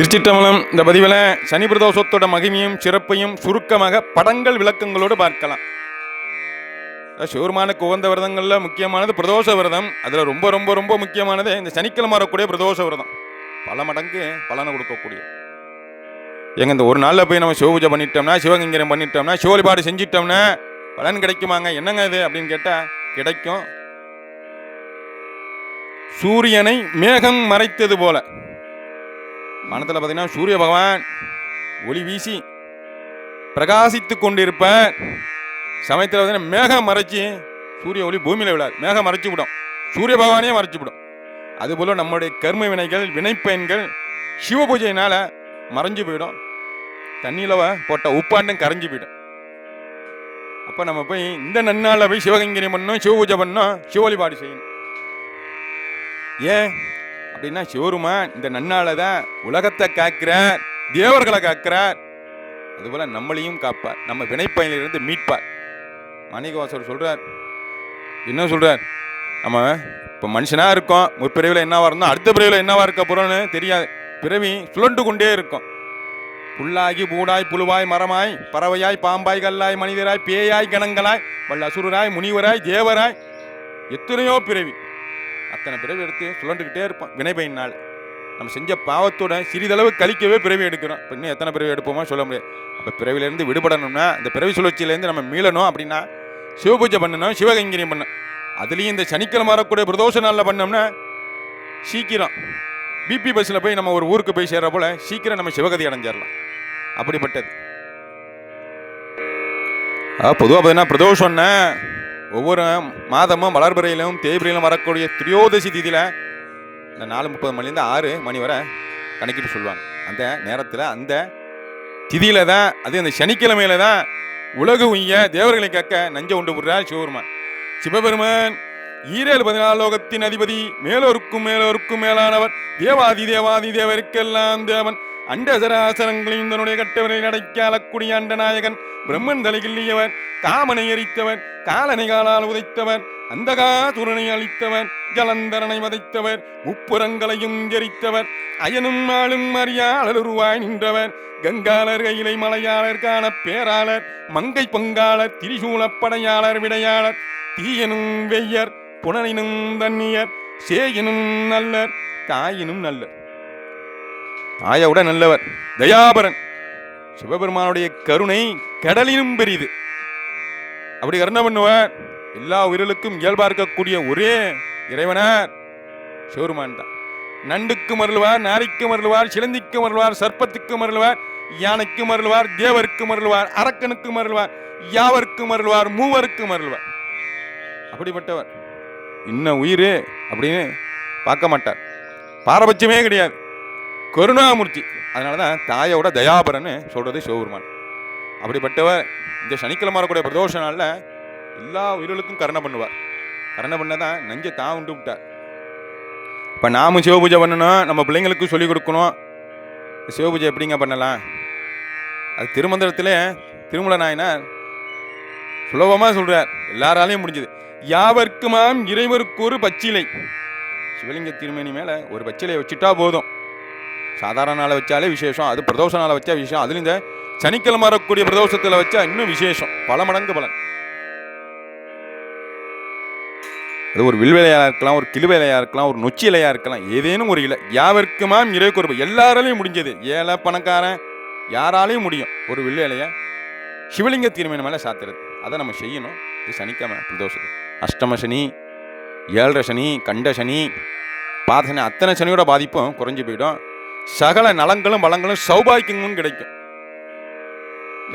திருச்சிட்டம்பலம் இந்த பதிவில் சனி பிரதோஷத்தோட மகிமையும் சிறப்பையும் சுருக்கமாக படங்கள் விளக்கங்களோடு பார்க்கலாம். அதாவது சிவருமானுக்கு உகந்த விரதங்களில் முக்கியமானது பிரதோஷ விரதம். அதில் ரொம்ப ரொம்ப ரொம்ப முக்கியமானது இந்த சனிக்கிழமை வரக்கூடிய பிரதோஷ விரதம். பல மடங்கு பலனை கொடுக்கக்கூடிய. எங்க இந்த ஒரு நாளில் போய் நம்ம சிவபூஜை பண்ணிட்டோம்னா சிவகங்கரம் பண்ணிட்டோம்னா சிவழிபாடு செஞ்சிட்டோம்னா பலன் கிடைக்குமாங்க? என்னங்க இது அப்படின்னு கேட்டால் கிடைக்கும். சூரியனை மேகம் மறைத்தது போல. வானத்தில் பார்த்தீங்கன்னா சூரிய பகவான் ஒளி வீசி பிரகாசித்து கொண்டிருப்பார். சமயத்தில் பார்த்தீங்கன்னா மேகம் மறைச்சி சூரிய ஒளி பூமியில் விழாது. மேகம் மறைச்சி விடும். சூரிய பகவானே மறைச்சி விடும். அதுபோல் நம்முடைய கர்ம வினைகள் வினைப்பயன்கள் சிவ பூஜையினால் மறைஞ்சு போயிடும். தண்ணியில் போட்ட உப்பாண்டும் கரைஞ்சு போயிடும். அப்போ நம்ம போய் இந்த நன்னாளில் போய் சிவகங்கிரி பண்ணோம் சிவ பூஜை பண்ணோம் சிவ வழிபாடு செய்யணும். ஏன்? அப்படின்னா சிவருமான் இந்த நன்னால தான் உலகத்தை காக்கிறார் தேவர்களை காக்கிறார் அதுபோல நம்மளையும் காப்பார். நம்ம வினைப்பயனிலிருந்து மீட்பார். மாணிகவாசர் சொல்றார். என்ன சொல்றார்? நம்ம இப்போ மனுஷனாக இருக்கோம். ஒரு பிறவியில் என்னவா இருந்தோம்? அடுத்த பிறவியில் என்னவாக இருக்க போகிறோன்னு தெரியாது. பிறவி சுழண்டு கொண்டே இருக்கும். புல்லாகி பூடாய் புழுவாய் மரமாய் பறவையாய் பாம்பாய் கல்லாய் மனிதராய் பேயாய் கணங்களாய் வல்ல அசுரராய் முனிவராய் தேவராய் எத்தனையோ பிறவி. அத்தனை பிறவி எடுத்து சுழண்டுக்கிட்டே இருப்போம் நாள். நம்ம செஞ்ச பாவத்தோட சிறிதளவு கழிக்கவே பிறவி எடுக்கிறோம். இப்போ இன்னும் எத்தனை பிறவி எடுப்போமோ சொல்ல முடியாது. அப்போ பிறவிலேருந்து விடுபடணும்னா இந்த பிறவி சுழற்சியிலேருந்து நம்ம மீளணும் அப்படின்னா சிவபூஜை பண்ணணும் சிவகைங்கரியம் பண்ணணும். அதுலேயும் இந்த சனிக்கிழமை வரக்கூடிய பிரதோஷ நாளில் பண்ணோம்னா சீக்கிரம் பிபி பஸ்ஸில் போய் நம்ம ஒரு ஊருக்கு போய் சேர்கிற போல் சீக்கிரம் நம்ம சிவகதி அடைஞ்சிடலாம் அப்படிப்பட்டது. பொதுவாக பார்த்தீங்கன்னா பிரதோஷம்னா ஒவ்வொரு மாதமும் வளர்பிறையிலும் தேய்பிரையிலும் வரக்கூடிய திரியோதசி திதியில் இந்த நாலு முப்பது மணிலேருந்து ஆறு மணி வரை கணக்கிட்டு சொல்லுவாங்க. அந்த நேரத்தில் அந்த திதியில் தான் அது அந்த சனிக்கிழமையில தான் உலகு உய்ய தேவர்களை கேட்க நஞ்ச உண்டு விடுறார் சிவபெருமான். சிவபெருமான் ஈரேழு பதினாலு லோகத்தின் அதிபதி மேலோருக்கும் மேலோருக்கும் மேலானவர் தேவாதி தேவாதி தேவருக்கெல்லாம் தேவன். அண்டசராசரங்களையும் தன்னுடைய கட்டவரை அடைக்காலக்கூடிய அண்டநாயகன் பிரம்மன் தலைகில்லியவன் காமனை எரித்தவன் காலனை காலால் உதைத்தவன் அந்தகா துரணை அளித்தவர் ஜலந்தரனை வதைத்தவர் முப்புறங்களையும் எரித்தவர் அயனும் ஆளும் அறியாளருவாய் நின்றவர் கங்காளர் கையிலை மலையாளர் காண பேராளர் மங்கை பங்காளர் திரிசூலப்படையாளர் விடையாளர் தீயனும் வெய்யர் புனரினும் தன்னியர் சேயினும் நல்லர் தாயினும் நல்லர். தாயோட நல்லவர் தயாபரன். சிவபெருமானுடைய கருணை கடலினும் பெரியது அப்படி என்ன பண்ணுவார். எல்லா உயிர்களுக்கும் இயல்பா இருக்கக்கூடிய ஒரே இறைவனார் சிவருமான் தான். நண்டுக்கு மருள்வார் நாரிக்கு மருள்வார் சிலந்திக்கு மருள்வார் சர்ப்பத்துக்கு மருள்வார் யானைக்கு மருள்வார் தேவருக்கு மருள்வார் அரக்கனுக்கு மருள்வார் யாவருக்கு மருள்வார் மூவருக்கு மருள்வார் அப்படிப்பட்டவர். இன்ன உயிர் அப்படின்னு பார்க்க மாட்டார். பாரபட்சமே கிடையாது. கருணாமூர்த்தி. அதனால தான் தாயோட தயாபரன்னு சொல்கிறது சிவபெருமான். அப்படிப்பட்டவர் இந்த சனிக்கிழமை வரக்கூடிய பிரதோஷ நாளில் எல்லா உயிர்களுக்கும் கருணை பண்ணுவார். கருணை பண்ண தான் நஞ்சை தான் உண்டு விட்டார். இப்போ நாமும் சிவபூஜை பண்ணணும் நம்ம பிள்ளைங்களுக்கு சொல்லிக் கொடுக்கணும். சிவபூஜை எப்படிங்க பண்ணலாம்? அது திருமந்திரத்திலே திருமல நாயனார் சுலபமாக சொல்கிறார் எல்லாராலையும் முடிஞ்சது. யாவர்க்குமாம் இறைவருக்கு ஒரு பச்சிலை. சிவலிங்க திருமணி மேலே ஒரு பச்சிலையை வச்சுட்டா போதும். சாதாரண நாளை வச்சாலே விசேஷம் அது பிரதோஷ நாளை வச்சா விசேஷம் அதுல இந்த சனிக்கிழமை வரக்கூடிய பிரதோஷத்தில் வச்சா இன்னும் விசேஷம் பல மடங்கு பலன். அது ஒரு வில்வேலையாக இருக்கலாம் ஒரு கிழுவேலையாக இருக்கலாம் ஒரு நொச்சி இலையாக இருக்கலாம் ஏதேனும் ஒரு இலை. யாவருக்குமாம் இறை குறைப்பு எல்லாராலையும் முடிஞ்சது. ஏழை பணக்காரன் யாராலையும் முடியும் ஒரு வில்வேலையை. சிவலிங்க தீர்மையின் மேலே சாத்துறது அதை நம்ம செய்யணும். இது சனிக்கிழமை பிரதோஷம். அஷ்டம சனி ஏழரை சனி கண்ட சனி பாத சனி அத்தனை சனியோட பாதிப்பும் குறைஞ்சு போயிடும். சகல நலங்களும் வளங்களும் சௌபாக்கியங்களும் கிடைக்கும்.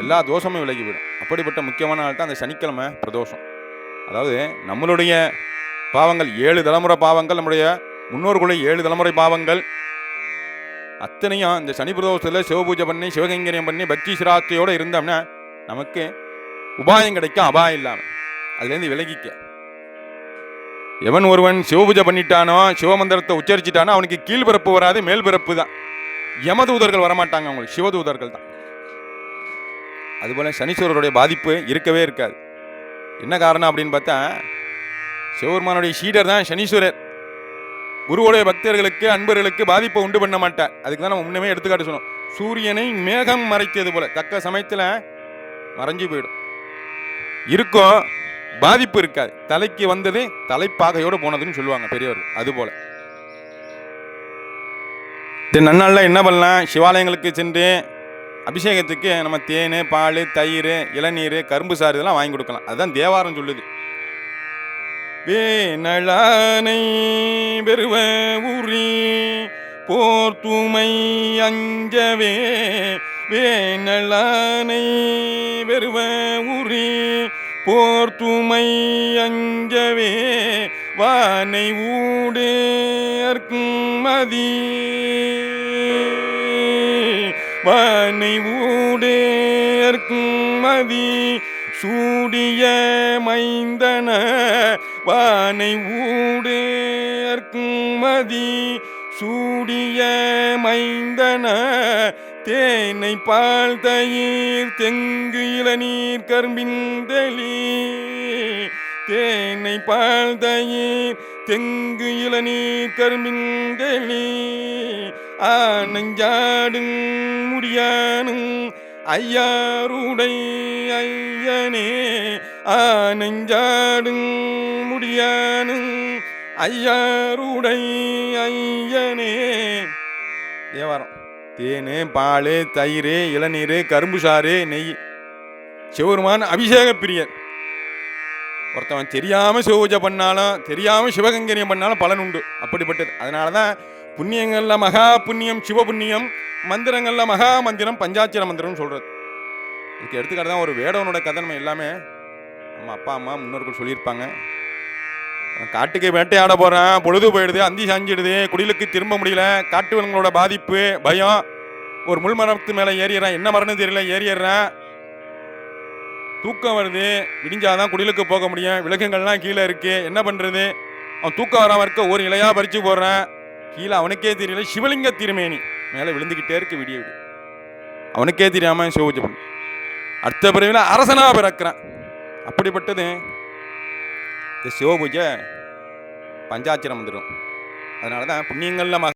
எல்லா தோஷமும் விலகி அப்படிப்பட்ட முக்கியமான நாள் தான் அந்த சனிக்கிழமை பிரதோஷம். அதாவது நம்மளுடைய பாவங்கள் ஏழு தலைமுறை பாவங்கள் நம்முடைய முன்னோர்களுடைய ஏழு தலைமுறை பாவங்கள் அத்தனையும் இந்த சனி பிரதோஷத்தில் சிவபூஜை பண்ணி சிவகைங்கரியம் பண்ணி பக்தி சிராத்தையோடு இருந்தோம்னா நமக்கு உபாயம் கிடைக்கும் அபாயம் இல்லாமல் அதுலேருந்து விலகிக்க. எவன் ஒருவன் சிவபூஜை பண்ணிட்டானோ சிவமந்திரத்தை உச்சரிச்சிட்டானோ அவனுக்கு கீழ்பிறப்பு வராது மேல்பிறப்பு தான். யமதூதர்கள் வரமாட்டாங்க அவங்களுக்கு சிவதூதர்கள் தான். அதுபோல் சனீஸ்வரருடைய பாதிப்பு இருக்கவே இருக்காது. என்ன காரணம் அப்படின்னு பார்த்தா சிவபெருமானுடைய சீடர் தான் சனீஸ்வரர். குருவுடைய பக்தர்களுக்கு அன்பர்களுக்கு பாதிப்பை உண்டு பண்ண மாட்டார். அதுக்கு தான் நம்ம முன்னமே எடுத்துக்காட்டு சொன்னோம். சூரியனை மேகம் மறைத்தது போல தக்க சமயத்தில் மறைஞ்சு போயிடும். இருக்கும் பாதிப்பு இருக்காது. தலைக்கு வந்தது தலைப்பாகையோடு போனதுன்னு சொல்லுவாங்க பெரியவர் அது போல நன்னாளில் என்ன பண்ணலாம்? சிவாலயங்களுக்கு சென்று அபிஷேகத்துக்கு நம்ம தேன் பால் தயிர் இளநீர் கரும்பு சாறு இதெல்லாம் வாங்கி கொடுக்கலாம். அதுதான் தேவாரம் சொல்லுது. வேணலானை பெருவ உரி போர்த்துமை அஞ்சவே வேணலானை பெருவ உரி போர்த்துமை அஞ்சவே வானை ஊடேற்கும் மதி. வானை ஊடேற்கும் மதி. சூடிய மைந்தன வானை ஊடேற்கும் மதி. சூடிய மைந்தன தேனை பால் தயிர் தெங்கு இளநீர் கரும்பின் தெளி. தேனை பால் தயிர் தெங்கு இளநீர் கரும்பின் தெளி. ஆனஞ்சாடும் முடியானும் ஐயாருடை ஐயனே. ஆனஞ்சாடும் முடியானும் ஐயாருடை ஐயனே. தேவாரம். தேன் பால் தயிர் இளநீர் கரும்பு சாறு நெய். சிவருமான் அபிஷேக பிரியன். ஒருத்தவன் தெரியாமல் சிவபூஜை பண்ணாலும் தெரியாமல் சிவகங்கரியம் பண்ணாலும் பலன் உண்டு. அப்படிப்பட்டது. அதனால தான் புண்ணியங்களில் மகா புண்ணியம் சிவ புண்ணியம் மந்திரங்களில் மகா மந்திரம் பஞ்சாட்சர மந்திரம்னு சொல்கிறது இதுக்கு எடுத்துக்காட்டு தான் ஒரு வேடவனோட கதை நம்ம எல்லாமே. நம்ம அப்பா அம்மா முன்னோர்கள் சொல்லியிருப்பாங்க. காட்டுக்கு வேட்டையாட போகிறேன் பொழுது போயிடுது அந்தி சாஞ்சிடுது. குடிலுக்கு திரும்ப முடியல. காட்டு விலங்குகளோட பாதிப்பு பயம். ஒரு முள் மரத்து மேலே ஏறிடுறான். என்ன மரம்னு தெரியல ஏறிடுறேன். தூக்கம் வருது. விடிஞ்சாதான் குடிலுக்கு போக முடியும். விலங்குகள்லாம் கீழே இருக்குது என்ன பண்ணுறது அவன் தூக்கம் வராமல் இருக்க ஒரு இலையாக பறித்து போடுறான். கீழே அவனுக்கே தெரியல. சிவலிங்க திருமேனி. மேலே விழுந்துக்கிட்டே இருக்கு விடிய விடு அவனுக்கே தெரியாமல் சிவபூஜை பண்ணு அடுத்த பிறவியில் அரசனாக பிறக்கிறான். அப்படிப்பட்டது இந்த சிவபூஜை பஞ்சாட்சரம் வந்துடும் அதனால தான் புண்ணியங்கள்ல மக